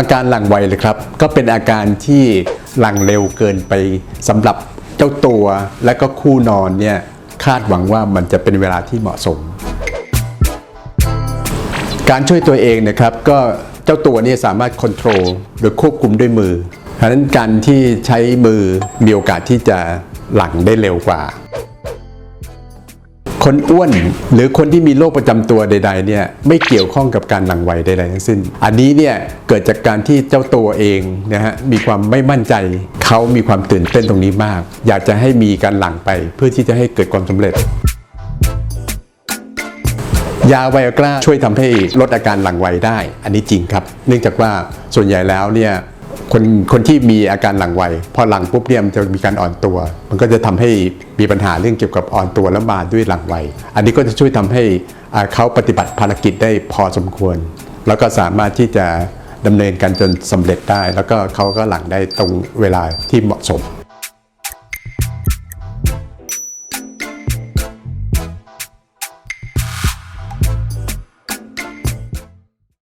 อาการหลังไวเลยครับ ก็เป็นอาการที่หลังเร็วเกินไปสำหรับเจ้าตัวและก็คู่นอนเนี่ยคาดหวังว่ามันจะเป็นเวลาที่เหมาะสม การช่วยตัวเองนะครับก็เจ้าตัวนี่สามารถควบคุมโดยควบคุมด้วยมือเพราะฉะนั้นการที่ใช้มือมีโอกาสที่จะหลังได้เร็วกว่า คนอ้วนหรือคนที่มีโรคประจำตัวใด ๆ เนี่ยไม่เกี่ยวข้องกับการหลังไวใด ๆ ทั้งสิ้น อันนี้เนี่ยเกิดจากการที่เจ้าตัวเองนะฮะมีความไม่มั่นใจ เขามีความตื่นเต้นตรงนี้มาก อยากจะให้มีการหลังไปเพื่อที่จะให้เกิดความสำเร็จยาไวอากราช่วยทำให้ลดอาการหลังไวได้ อันนี้จริงครับ เนื่องจากว่าส่วนใหญ่แล้วเนี่ย คนคนที่มีอาการหลังไวพอหลังปุ๊บเนี่ยมันจะมีการอ่อนตัว มันก็จะทำให้มีปัญหาเรื่องเกี่ยวกับอ่อนตัวแล้วมาด้วยหลังไวอันนี้ก็จะช่วยทำให้เขาปฏิบัติภารกิจได้พอสมควร แล้วก็สามารถที่จะดำเนินการจนสำเร็จได้ แล้วก็เขาก็หลังได้ตรงเวลาที่เหมาะสม